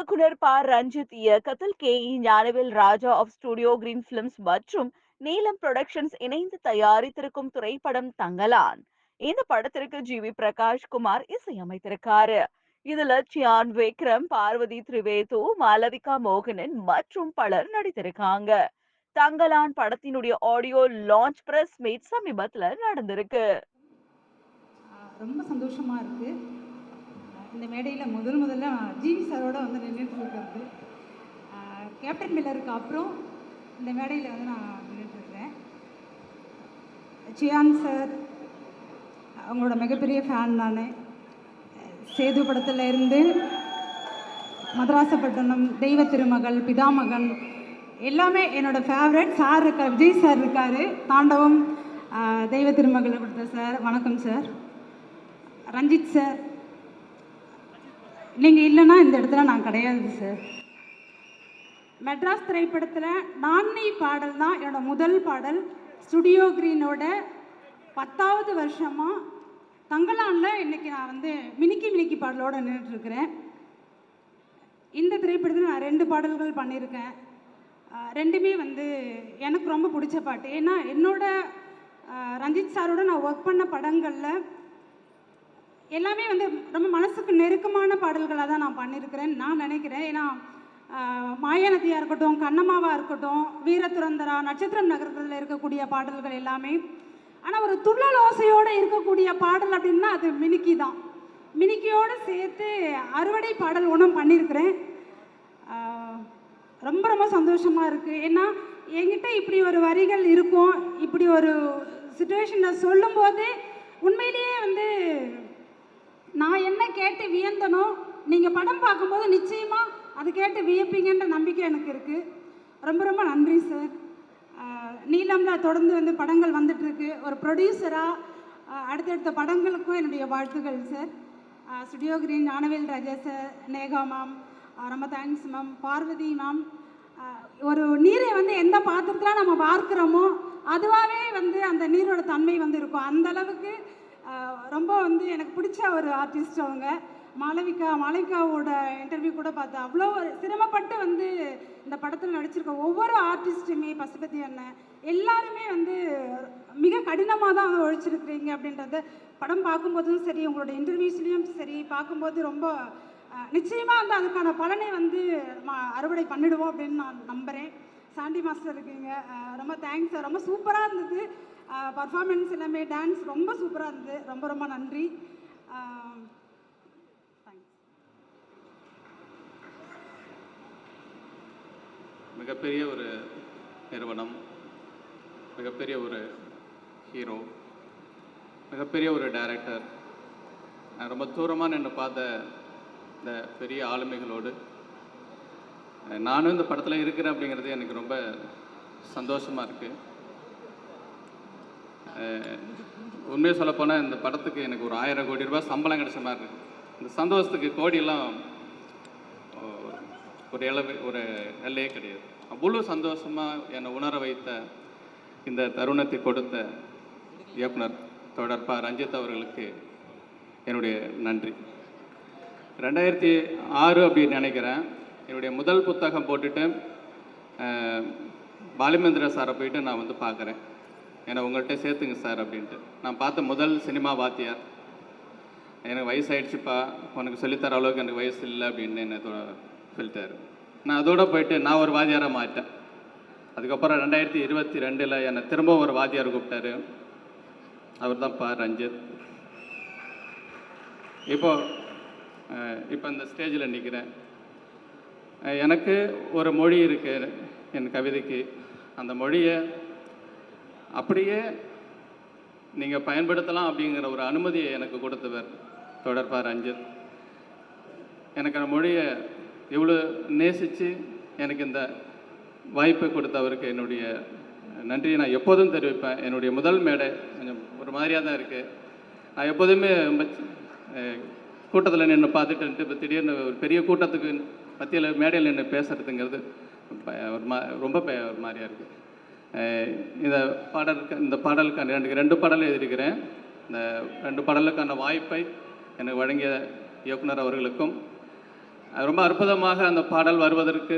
இயக்குனர் ப ரஞ்சித் இயக்கத்தில் K E Gnanavel Raja of Studio Green films மற்றும் நீலம் புரொடக்ஷன்ஸ் இணைந்து தயாரித்திருக்கும் திரைப்படம் தங்கலான். இந்த படத்திற்கு ஜி. வி. பிரகாஷ் குமார் இசையமைத்திருக்காரு. இதுல சியான் விக்ரம் பார்வதி திரிவேது மாலவிகா மோகனன் மற்றும் பலர் நடித்திருக்காங்க. தங்கலான் படத்தினுடைய ஆடியோ லான்ச் பிரஸ் மீட் சமீபத்துல நடந்திருக்கு. ரொம்ப சந்தோஷமா இருக்கு. இந்த மேடையில முதல் முதல்ல ஜிவி சாரோட கேப்டன் மில்லருக்கு அப்புறம் இந்த மேடையில் வந்து நான் நின்றுட்டுருக்கிறேன் சியான் சார் அவங்களோட மிகப்பெரிய ஃபேன் நான். சேது படத்துல இருந்து மதராசப்பட்டினம் தெய்வ திருமகள் பிதாமகன் எல்லாமே என்னோட ஃபேவரட் சார் இருக்கார் விஜய் சார் இருக்கார். தாண்டவம் தெய்வ திருமகள் கொடுத்த சார் வணக்கம் சார் ரஞ்சித் சார் நீங்கள் இல்லைன்னா இந்த இடத்துல நான் கிடையாது சார் மெட்ராஸ் திரைப்படத்தில் நான்னை பாடல் தான் என்னோடய முதல் பாடல். ஸ்டுடியோ க்ரீனோட பத்தாவது வருஷமாக தங்கலானில் இன்றைக்கி நான் வந்து மினிக்கி மினிக்கி பாடலோடு நின்றுட்டுருக்கிறேன் இந்த திரைப்படத்தில் நான் ரெண்டு பாடல்கள் பண்ணியிருக்கேன். ரெண்டுமே வந்து எனக்கு ரொம்ப பிடிச்ச பாட்டு. ஏன்னா என்னோட ரஞ்சித் சாரோட நான் ஒர்க் பண்ண படங்களில் எல்லாமே வந்து ரொம்ப மனசுக்கு நெருக்கமான பாடல்களாக தான் நான் பண்ணியிருக்கிறேன் நான் நினைக்கிறேன். ஏன்னா மாயாநதியாக இருக்கட்டும் கண்ணம்மாவாக இருக்கட்டும் வீரதுரந்தரா நட்சத்திரம் நகரத்தில் இருக்கக்கூடிய பாடல்கள் எல்லாமே. ஆனால் ஒரு துள்ளல் ஓசையோடு இருக்கக்கூடிய பாடல் அப்படின்னா அது மினிக்கி தான். மினிக்கியோடு சேர்த்து அறுவடை பாடல் ஒன்றும் பண்ணியிருக்கிறேன். ரொம்ப ரொம்ப சந்தோஷமாக இருக்குது ஏன்னா என்கிட்ட இப்படி ஒரு வரிகள் இருக்கும் இப்படி ஒரு சுச்சுவேஷனை சொல்லும்போது உண்மையிலேயே வந்து நான் என்ன கேட்டு வியந்தனோ நீங்கள் படம் பார்க்கும்போது நிச்சயமாக அது கேட்டு வியப்பீங்கன்ற நம்பிக்கை எனக்கு இருக்குது ரொம்ப ரொம்ப நன்றி சார் நீலமில் தொடர்ந்து வந்து படங்கள் வந்துட்டுருக்கு. ஒரு ப்ரொடியூசராக அடுத்தடுத்த படங்களுக்கும் என்னுடைய வாழ்த்துக்கள் sir Studio Green Gnanavel Raja sir Neha ma'am ரொம்ப தேங்க்ஸ் மேம் பார்வதி மேம் ஒரு நீரை வந்து எந்த பாத்திரத்தில் நம்ம பார்க்குறோமோ அதுவாகவே வந்து அந்த நீரோட தன்மை வந்து இருக்கும். அந்த அளவுக்கு ரொம்ப வந்து எனக்கு பிடிச்ச ஒரு ஆர்டிஸ்ட் அவங்க. மாளவிகா மாளவிகாவோட இன்டர்வியூ கூட பார்த்தேன். அவ்வளோ ஒரு சிரமப்பட்டு வந்து இந்த படத்தில் நடிச்சிருக்க ஒவ்வொரு ஆர்டிஸ்ட்டுமே பசுபதி அண்ணன் எல்லாருமே வந்து மிக கடினமாக தான் வந்து உழைச்சிருக்கிறீங்க அப்படின்றத படம் பார்க்கும்போதும் சரி உங்களோட இன்டர்வியூஸ்லேயும் சரி பார்க்கும்போது ரொம்ப நிச்சயமாக வந்து அதுக்கான பலனை வந்து அறுவடை பண்ணிடுவோம் அப்படின்னு நான் நம்புகிறேன் சாண்டி மாஸ்டர் இருக்கீங்க. ரொம்ப தேங்க்ஸ் சார் ரொம்ப சூப்பராக இருந்தது. பர்ஃபார்மென்ஸ் எல்லாமே டான்ஸ் ரொம்ப சூப்பராக இருந்தது. ரொம்ப ரொம்ப நன்றி. மிகப்பெரிய ஒரு நிறுவனம் மிகப்பெரிய ஒரு ஹீரோ மிகப்பெரிய ஒரு டைரக்டர் நான் ரொம்ப தூரமாக நின்று பார்த்த இந்த பெரிய ஆளுமைகளோடு நானும் இந்த படத்தில் இருக்கிறேன் அப்படிங்கிறது எனக்கு ரொம்ப சந்தோஷமாக இருக்குது உண்மையை சொல்லப்போனால் இந்த படத்துக்கு எனக்கு ஒரு ஆயிரம் கோடி ரூபாய் சம்பளம் கிடைச்ச மாதிரி இருக்குது இந்த சந்தோஷத்துக்கு கோடியெல்லாம் ஒரு இளவு ஒரு எல்லையே கிடையாது. அவ்வளோ சந்தோஷமாக என்னை உணர வைத்த இந்த தருணத்தை கொடுத்த இயக்குனர் தொடர்பா ரஞ்சித் அவர்களுக்கு என்னுடைய நன்றி. ரெண்டாயிரத்தி ஆறு அப்படின்னு நினைக்கிறேன். என்னுடைய முதல் புத்தகம் போட்டுட்டு பாலிமேந்திர சாரை போயிட்டு நான் வந்து பார்க்குறேன். என்னை உங்கள்கிட்ட சேர்த்துங்க சார் அப்படின்ட்டு. நான் பார்த்த முதல் சினிமா வாத்தியார். எனக்கு வயசாயிடுச்சுப்பா. உனக்கு சொல்லித்தர அளவுக்கு எனக்கு வயசு இல்லை அப்படின்னு என்னை ஃபில்டர் நான் அதோட போயிட்டு நான் ஒரு வாதியாராக மாட்டேன் அதுக்கப்புறம் ரெண்டாயிரத்தி இருபத்தி ரெண்டில் என்னை திரும்ப ஒரு வாத்தியார் கூப்பிட்டாரு. அவர் தான் பா ரஞ்சித். இப்போ இப்போ இந்த ஸ்டேஜில் நிற்கிறேன் எனக்கு ஒரு மொழி இருக்கு என் கவிதைக்கு. அந்த மொழியை அப்படியே நீங்கள் பயன்படுத்தலாம் அப்படிங்கிற ஒரு அனுமதியை எனக்கு கொடுத்தவர் தொடர்பார் ரஞ்சித். எனக்கு அந்த மொழியை இவ்வளோ நேசித்து எனக்கு இந்த வாய்ப்பை கொடுத்தவருக்கு என்னுடைய நன்றியை நான் எப்போதும் தெரிவிப்பேன். என்னுடைய முதல் மேடை கொஞ்சம் ஒரு மாதிரியாக தான் இருக்குது நான் எப்போதுமே ரொம்ப கூட்டத்தில் நின்று பார்த்துட்டு இப்போ திடீர்னு ஒரு பெரிய கூட்டத்துக்கு மத்தியில் மேடையில் நின்று பேசுகிறதுங்கிறது ஒரு மா ரொம்ப ஒரு மாதிரியாக இருக்குது இந்த பாடலுக்கு இந்த பாடலுக்கான ரெண்டு ரெண்டு பாடல் எழுதியிருக்கிறேன். இந்த ரெண்டு பாடலுக்கான வாய்ப்பை எனக்கு வழங்கிய இயக்குனர் அவர்களுக்கும் ரொம்ப அற்புதமாக அந்த பாடல் வருவதற்கு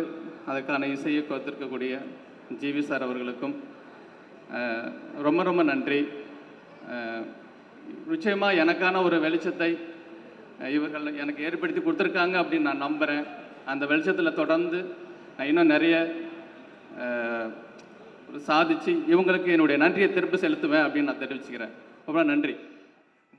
அதுக்கான இசையை கொடுத்திருக்கக்கூடிய ஜிவி சார் அவர்களுக்கும் ரொம்ப ரொம்ப நன்றி. நிச்சயமாக எனக்கான ஒரு வெளிச்சத்தை இவர்கள் எனக்கு ஏற்படுத்தி கொடுத்துருக்காங்க அப்படின்னு நான் நம்புகிறேன் அந்த வெளிச்சத்தில் தொடர்ந்து நான் இன்னும் நிறைய சாதிச்சு இவங்களுக்கு என்னுடைய நன்றியை திருப்பி செலுத்துவேன் அப்படின்னு நான் தெரிவிச்சுக்கிறேன். ரொம்ப நன்றி.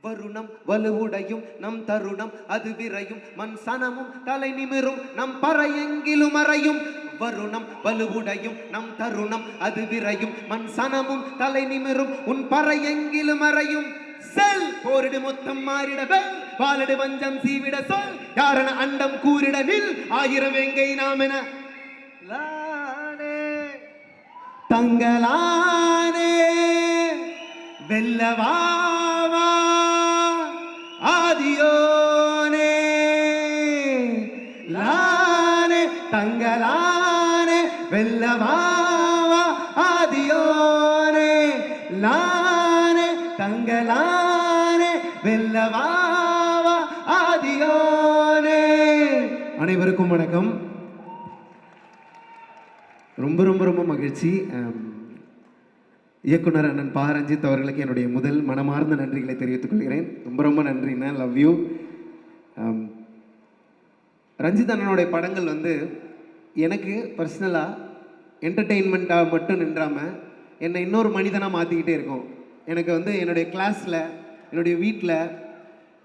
வருணம் வலுவுடையும் நம் தருணம் அது விரையும். மண் சனமும் தலை நிமிரும் நம் பறையெங்கிலும் அறையும். வருணம் வலுவுடையும் நம் தருணம் அது விரையும். மண் சனமும் தலை நிமிரும் உன் பறையெங்கிலும் அறையும். செல் போரிடு மொத்தம் மாறிட வெல். வாலிடு வஞ்சம் சீவிட சொல். யாரன அண்டம் கூறிட நில். ஆயிரம் எங்கை நாம் என தங்களானே வெல்லவா தங்கலானே ஆதியோனே லானே தங்கலானே வெல்லவாவா ஆதியோனே. அனைவருக்கும் வணக்கம். ரொம்ப ரொம்ப ரொம்ப மகிழ்ச்சி. இயக்குனர் அண்ணன் பா ரஞ்சித் அவர்களுக்கு என்னுடைய முதல் மனமார்ந்த நன்றிகளை தெரிவித்துக் கொள்கிறேன். ரொம்ப ரொம்ப நன்றிண்ணா லவ் யூ ரஞ்சித் அண்ணனுடைய படங்கள் வந்து எனக்கு பர்சனலாக என்டர்டெயின்மெண்ட்டாக மட்டும் நின்றாமல் என்னை இன்னொரு மனிதனாக மாற்றிக்கிட்டே இருக்கும். எனக்கு வந்து என்னுடைய கிளாஸில் என்னுடைய வீட்டில்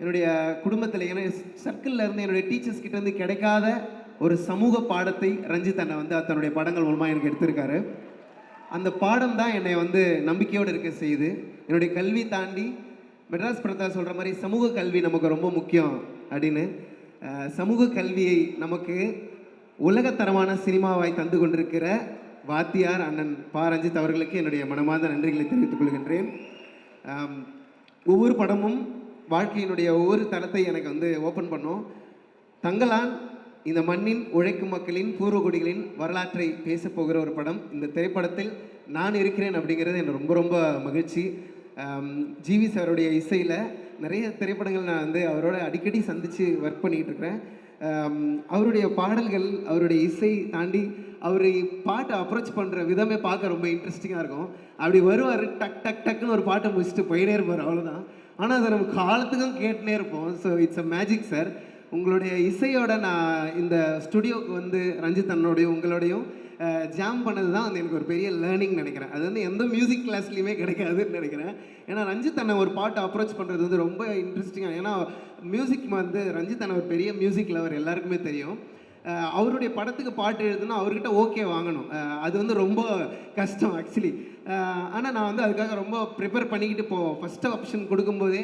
என்னுடைய குடும்பத்தில் என்னுடைய சர்க்கிளில் இருந்து என்னுடைய டீச்சர்ஸ் கிட்ட வந்து கிடைக்காத ஒரு சமூக பாடத்தை ரஞ்சித் அண்ணன் வந்து தன்னுடைய படங்கள் மூலமாக எனக்கு எடுத்திருக்காரு. அந்த பாடம் தான் என்னை வந்து நம்பிக்கையோடு இருக்க செய்யுது. என்னுடைய கல்வி தாண்டி மெட்ராஸ் பிரதா சொல்கிற மாதிரி சமூக கல்வி நமக்கு ரொம்ப முக்கியம் அப்படின்னு சமூக கல்வியை நமக்கு உலகத்தரமான சினிமாவாய் தந்து கொண்டிருக்கிற வாத்தியார் அண்ணன் பா. ரஞ்சித் அவர்களுக்கு என்னுடைய மனமார்ந்த நன்றிகளை தெரிவித்துக் கொள்கின்றேன். ஒவ்வொரு படமும் வாழ்க்கையினுடைய ஒவ்வொரு தளத்தை எனக்கு வந்து ஓப்பன் பண்ணோம். தங்களான் இந்த மண்ணின் உழைக்கும் மக்களின் பூர்வகுடிகளின் வரலாற்றை பேச போகிற ஒரு படம். இந்த திரைப்படத்தில் நான் இருக்கிறேன் அப்படிங்கிறது எனக்கு ரொம்ப ரொம்ப மகிழ்ச்சி. ஜிவி சாருடைய இசையில் நிறைய திரைப்படங்கள் நான் வந்து அவரோட அடிக்கடி சந்தித்து ஒர்க் பண்ணிகிட்டு இருக்கிறேன். அவருடைய பாடல்கள் அவருடைய இசை தாண்டி அவர் பாட்டை அப்ரோச் பண்ணுற விதமே பார்க்க ரொம்ப இன்ட்ரெஸ்டிங்காக இருக்கும். அப்படி வருவார் டக் டக் டக்குன்னு ஒரு பாட்டை முடிச்சுட்டு போயிட்டே இருப்பார் அவ்வளோதான் ஆனால் அதை நம்ம காலத்துக்கும் கேட்டுனே இருப்போம். So it's a magic sir உங்களுடைய இசையோட நான் இந்த ஸ்டுடியோக்கு வந்து ரஞ்சித் அண்ணனோடையும் உங்களோடையும் ஜாம் பண்ணது தான் வந்து எனக்கு ஒரு பெரிய லேர்னிங் நினைக்கிறேன். அது வந்து எந்த மியூசிக் கிளாஸ்லையுமே கிடைக்காதுன்னு நினைக்கிறேன். ஏன்னா ரஞ்சித் அண்ணன் ஒரு பாட்டை அப்ரோச் பண்ணுறது வந்து ரொம்ப இன்ட்ரெஸ்டிங்காக ஏன்னா மியூசிக் வந்து ரஞ்சித் அண்ணன் ஒரு பெரிய மியூசிக் லவர் எல்லாருக்குமே தெரியும். அவருடைய படத்துக்கு பாட்டு எழுதுனா அவர்கிட்ட ஓகே வாங்கணும். அது வந்து ரொம்ப கஷ்டம் ஆக்சுவலி ஆனால் நான் வந்து அதுக்காக ரொம்ப ப்ரிப்பேர் பண்ணிக்கிட்டு போவேன். ஃபஸ்ட்டு ஆப்ஷன் கொடுக்கும்போதே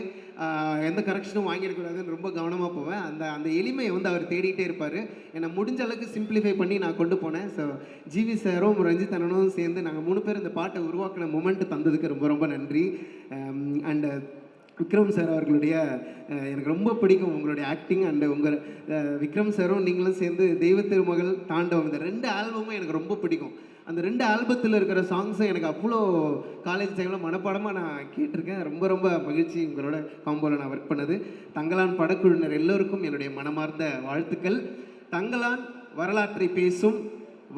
எந்த கரெக்ஷனும் வாங்கிடக்கூடாதுன்னு ரொம்ப கவனமாக போவேன். அந்த அந்த எளிமையை வந்து அவர் தேடிட்டே இருப்பார். என்னை முடிஞ்ச அளவுக்கு சிம்பிளிஃபை பண்ணி நான் கொண்டு போனேன். ஸோ ஜிவி சாரும் ரஞ்சித் அண்ணனும் சேர்ந்து நாங்கள் மூணு பேர் இந்த பாட்டை உருவாக்கின மூமெண்ட் தந்ததுக்கு ரொம்ப ரொம்ப நன்றி. அண்டு விக்ரம் சார் அவர்களுடைய எனக்கு ரொம்ப பிடிக்கும் உங்களுடைய ஆக்டிங் அண்டு உங்கள் விக்ரம் சாரும் நீங்களும் சேர்ந்து தெய்வ திருமகள் தாண்டவம் இந்த ரெண்டு ஆல்பமும் எனக்கு ரொம்ப பிடிக்கும். அந்த ரெண்டு ஆல்பத்தில் இருக்கிற சாங்ஸும் எனக்கு அவ்வளோ காலேஜ் டைமில் மனப்பாடமாக நான் கேட்டிருக்கேன். ரொம்ப ரொம்ப மகிழ்ச்சி உங்களோட காம்போவில் நான் ஒர்க் பண்ணது. தங்கலான் படக்குழுவினர் எல்லோருக்கும் என்னுடைய மனமார்ந்த வாழ்த்துக்கள். தங்கலான் வரலாற்றை பேசும்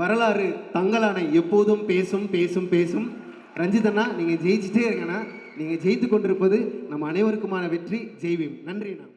வரலாறு தங்கலானை எப்போதும் பேசும் பேசும் பேசும். ரஞ்சிதண்ணா நீங்கள் ஜெயிச்சிட்டே இருக்கண்ணா நீங்கள் ஜெயித்து கொண்டிருப்பது நம் அனைவருக்குமான வெற்றி. ஜெய்வீம் நான்